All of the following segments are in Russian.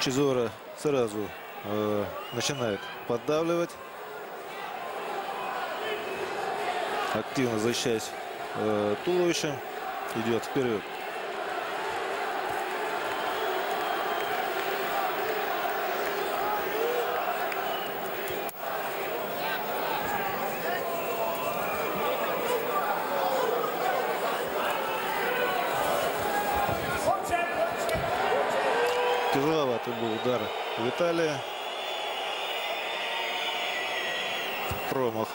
Чизора сразу э, начинает поддавливать. Активно защищаясь э, туловищем. Идет вперед. Удар Виталия. Промах.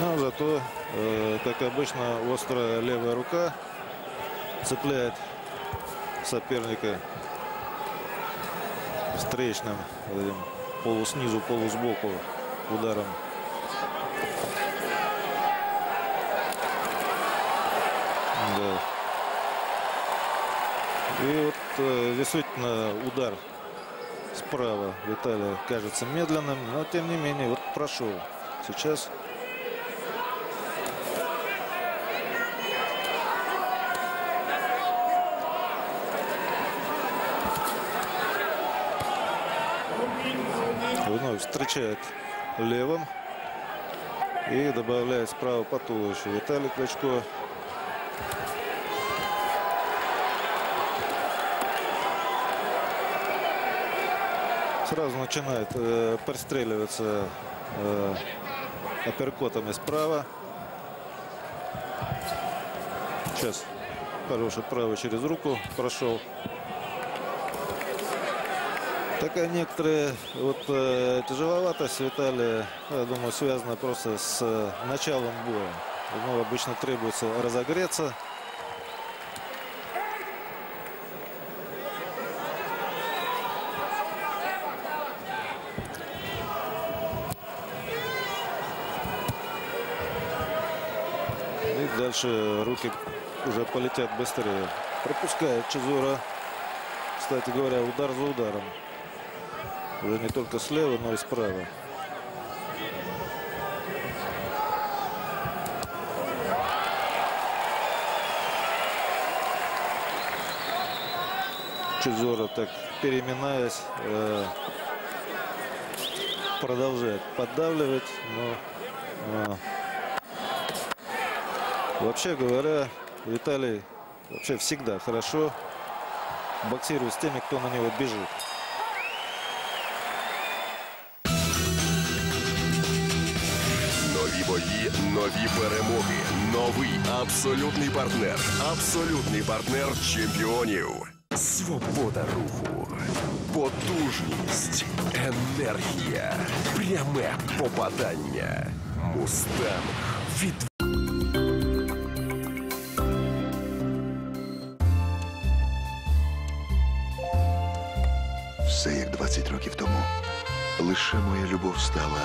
Но зато, э, как обычно, острая левая рука цепляет соперника встречным полуснизу, полусбоку ударом. Да. И вот э, действительно удар справа Виталия кажется медленным, но тем не менее вот прошел. Сейчас вновь встречает левым и добавляет справа по туловищу Виталий Кличко. Сразу начинает э, пристреливаться э, апперкотами справа. Сейчас хороший правый через руку прошел. Такая некоторая вот э, тяжеловатость Виталия, я думаю, связана просто с э, началом боя. Ему обычно требуется разогреться. И дальше руки уже полетят быстрее. Пропускает Чизура. Кстати говоря, удар за ударом. Уже не только слева, но и справа. Чизора так переминаясь, э, продолжает поддавливать, но э, вообще говоря, Виталий вообще всегда хорошо боксирует с теми, кто на него бежит. Нові бої, нові перемоги. Новий абсолютний партнер. Абсолютний партнер чемпіонів. Свобода руху. Потужність. Енергія. Пряме попадання. Мустанг. Від Лише моя любов стала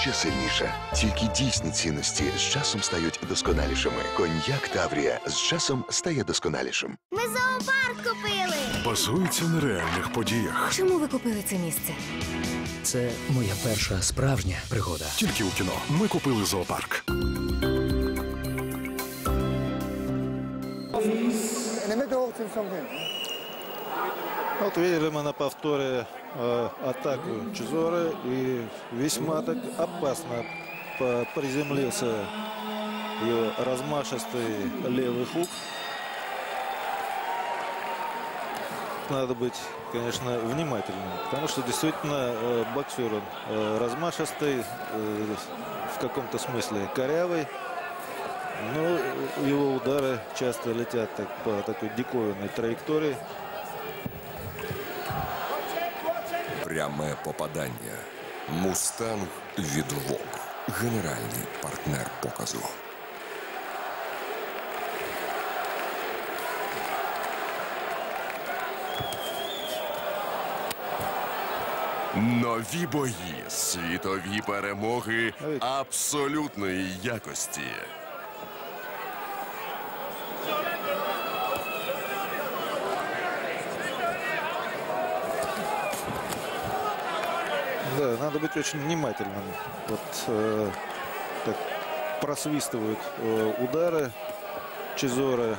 ще сильніша. Тільки дійсні цінності з часом стають досконалішими. Коньяк Таврія з часом стає досконалішим. Ми зоопарк купили. Базується на реальних подіях. Чому ви купили це місце? Це моя перша справжня пригода. Тільки у кіно. Ми купили зоопарк. Вот видели мы на повторе э, атаку Чизоры и весьма так опасно приземлился ее размашистый левый хук. Надо быть, конечно, внимательным, потому что действительно э, боксер он э, размашистый, э, в каком-то смысле корявый, но его удары часто летят так, по такой диковинной траектории. Пряме попадання. Мустанг від ВОК. Генеральний партнер показу. Нові бої, світові перемоги абсолютної якості. Да, надо быть очень внимательным. Вот э, так просвистывают э, удары Чизора.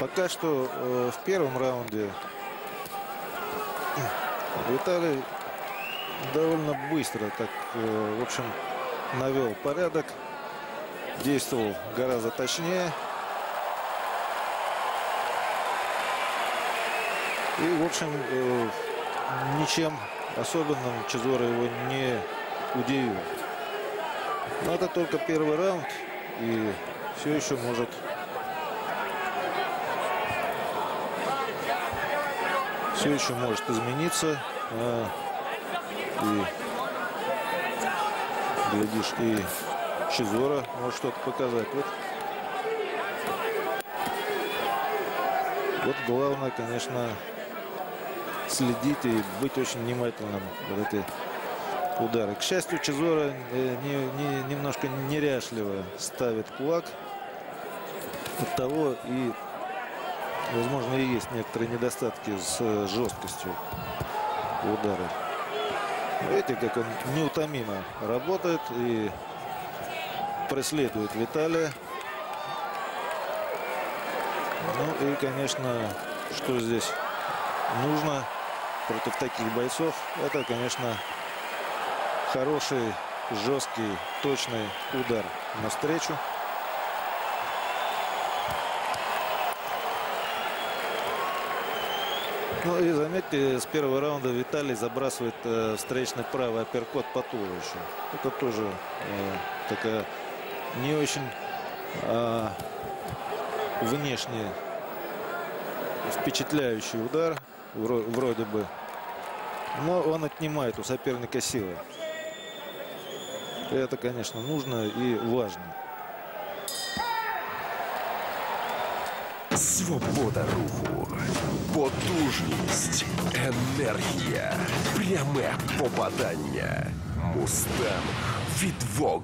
Пока что э, в первом раунде Виталий довольно быстро так, э, в общем, навел порядок. Действовал гораздо точнее. И, в общем, э, ничем особенным Чизора его не удивил. Но это только первый раунд. И все еще может все еще может измениться. А, и глядишь, и Чизора может что-то показать. Вот. вот главное, конечно, следить и быть очень внимательным в этой удары. К счастью, Чизора э, не, не, немножко неряшливо ставит кулак. От того и, возможно, и есть некоторые недостатки с э, жесткостью удара. Видите, как он неутомимо работает и преследует Виталия. Ну и, конечно, что здесь нужно против таких бойцов, это, конечно, хороший, жесткий, точный удар навстречу. Ну и заметьте, с первого раунда Виталий забрасывает э, встречный правый апперкот по туловищу. Это тоже э, такая не очень э, внешне впечатляющий удар, вроде бы. Но он отнимает у соперника силы. Это, конечно, нужно и важно. Свобода руху, потужність, енергія, пряме попадання. Мустанг від Вог.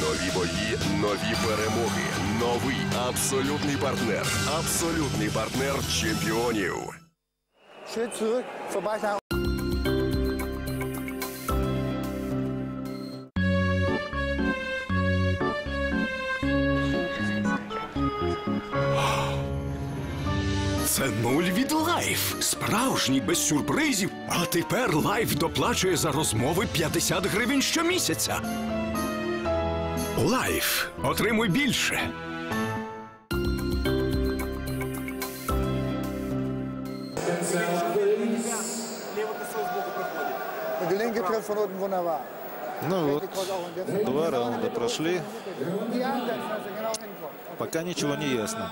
Нові бої, нові перемоги. Новий абсолютний партнер. Абсолютний партнер чемпіонів. Schritt zurück, vorbei sein. Це нуль від лайф. Справжній без сюрпризів. А тепер лайф доплачує за розмови 50 гривень щомісяця. Лайф. Отримуй більше. Wunderbar. Ну вот, два раунда прошли. Пока ничего не ясно.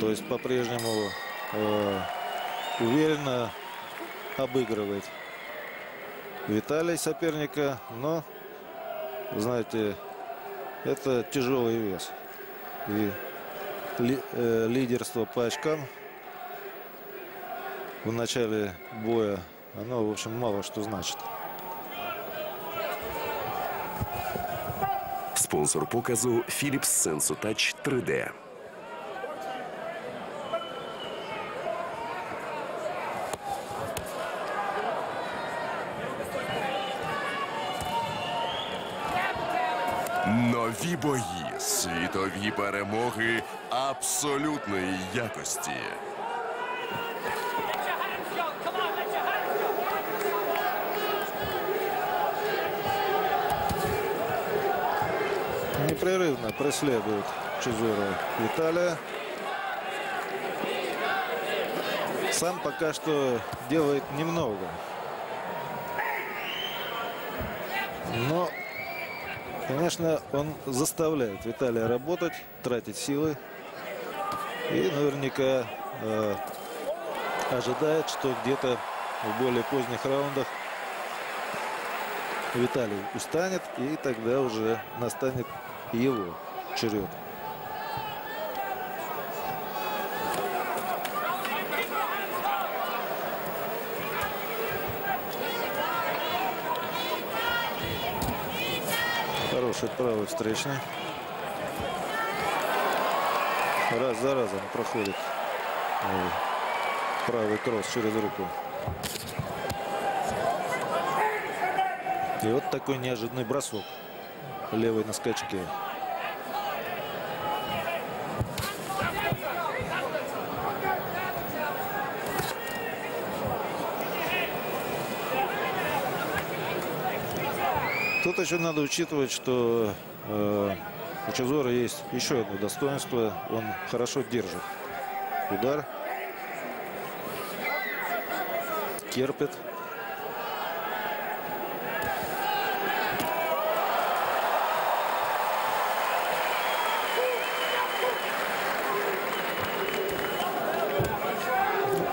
То есть по-прежнему э, уверенно обыгрывает Виталий соперника, но, знаете, это тяжелый вес. И ли- э, лидерство по очкам в начале боя, оно, в общем, мало что значит. Спонсор показу Philips SensoTouch 3D. Нові бої, світові перемоги абсолютної якості. Непрерывно преследует Чизура Виталия. Сам пока что делает немного. Но, конечно, он заставляет Виталия работать, тратить силы. И наверняка э, ожидает, что где-то в более поздних раундах Виталий устанет, и тогда уже настанет его черед. Хороший правый встречный. Раз за разом проходит э, правый кросс через руку И вот такой неожиданный бросок. Левый на скачке. Тут еще надо учитывать, что э, у Чезора есть еще одно достоинство. Он хорошо держит удар. Терпит.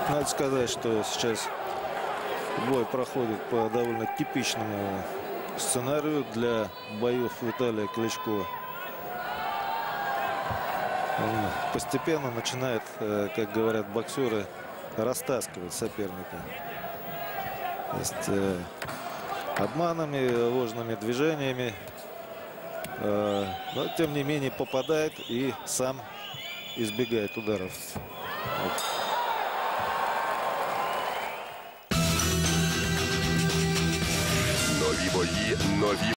Надо сказать, что сейчас бой проходит по довольно типичному сценарию для боев Виталия Кличко. Он постепенно начинает, э, как говорят боксеры, растаскивать соперника. То есть э, обманами, ложными движениями. Э, Но тем не менее попадает и сам избегает ударов. Нові бої, нові